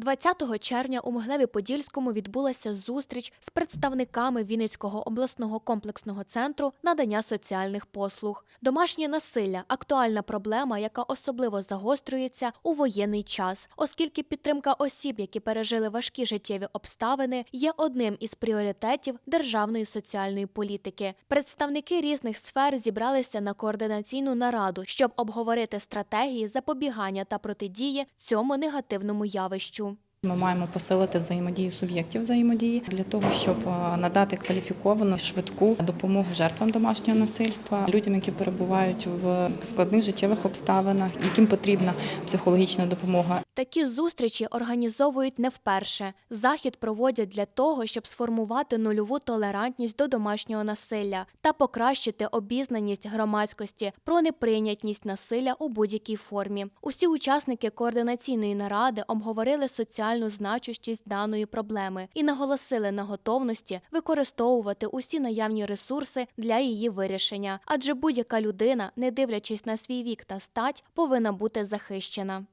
20 червня у Могилеві-Подільському відбулася зустріч з представниками Вінницького обласного комплексного центру надання соціальних послуг. Домашнє насилля актуальна проблема, яка особливо загострюється у воєнний час, оскільки підтримка осіб, які пережили важкі життєві обставини, є одним із пріоритетів державної соціальної політики. Представники різних сфер зібралися на координаційну нараду, щоб обговорити стратегії запобігання та протидії цьому негативному явищу. Ми маємо посилити взаємодію суб'єктів взаємодії для того, щоб е, надати кваліфіковану швидку допомогу жертвам домашнього насильства, людям, які перебувають в складних життєвих обставинах, яким потрібна психологічна допомога. Такі зустрічі організовують не вперше. Захід проводять для того, щоб сформувати нульову толерантність до домашнього насилля та покращити обізнаність громадськості про неприйнятність насилля у будь-якій формі. Усі учасники координаційної наради обговорили соціальну значущість даної проблеми і наголосили на готовності використовувати усі наявні ресурси для її вирішення, адже будь-яка людина, не дивлячись на свій вік та стать, повинна бути захищена.